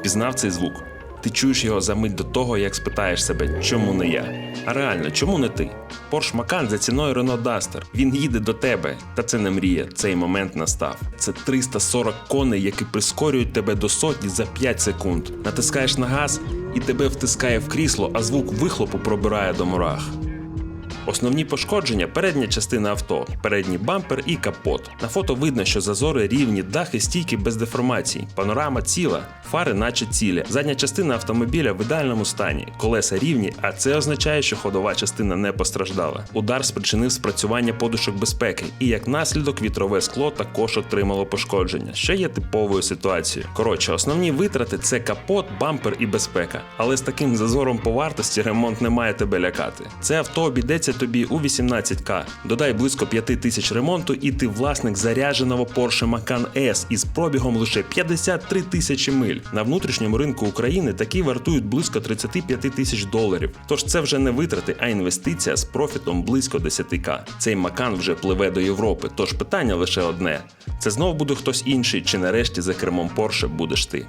Впізнав цей звук. Ти чуєш його за мить до того, як спитаєш себе, чому не я? А реально, чому не ти? Порш Макан за ціною Renault Duster. Він їде до тебе. Та це не мрія, цей момент настав. Це 340 коней, які прискорюють тебе до сотні за 5 секунд. Натискаєш на газ і тебе втискає в крісло, а звук вихлопу пробирає до мурах. Основні пошкодження передня частина авто, передній бампер і капот. На фото видно, що зазори рівні, дахи стійкі без деформацій, панорама ціла, фари наче цілі. Задня частина автомобіля в ідеальному стані, колеса рівні, а це означає, що ходова частина не постраждала. Удар спричинив спрацювання подушок безпеки, і як наслідок вітрове скло також отримало пошкодження, що є типовою ситуацією. Коротше, основні витрати це капот, бампер і безпека. Але з таким зазором по вартості ремонт не має тебе лякати. Це авто обійдеться тобі у 18к. Додай близько 5 тисяч ремонту, і ти власник зарядженого Porsche Macan S із пробігом лише 53 тисячі миль. На внутрішньому ринку України такі вартують близько 35 тисяч доларів. Тож це вже не витрати, а інвестиція з профітом близько 10к. Цей Macan вже пливе до Європи. Тож питання лише одне: це знов буде хтось інший, чи нарешті за кермом Porsche будеш ти.